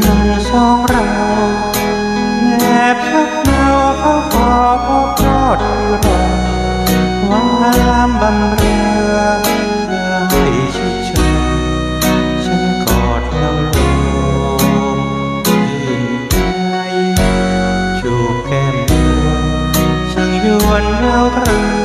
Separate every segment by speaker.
Speaker 1: เราสองเราแอบพักเนาเขาขอพบรอดคือรอวามบำเรือให้ชิดฉันฉันกอดเราลงที่ไหนจูบแก้มดวงช่างยวนเราตรึง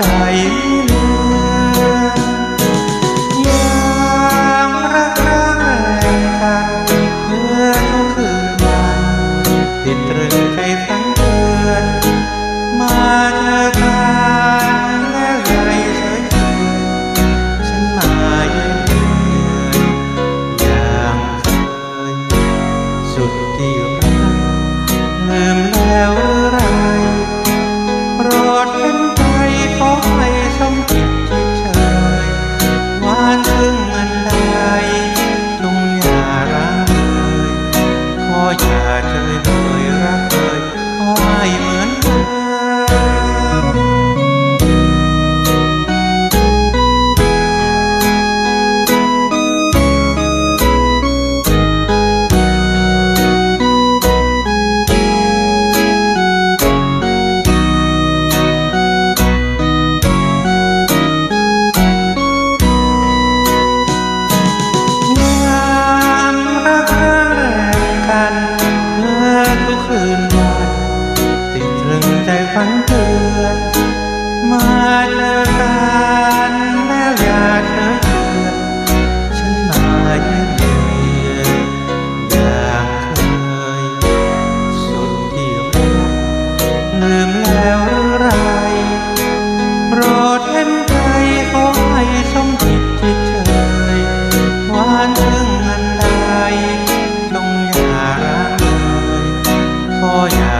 Speaker 1: tài lương ใจฝันเตือนมาเจอกันแล้วอยากเธอเตือนฉันมาเยี่ยมเยือนอยางเคย สุดที่รักลืมแล้วหรือไรโปรดเห็นใจขอให้สมจิตจิตเฉยหวานถึงอันใดลงอย่าร้เลยขออย่า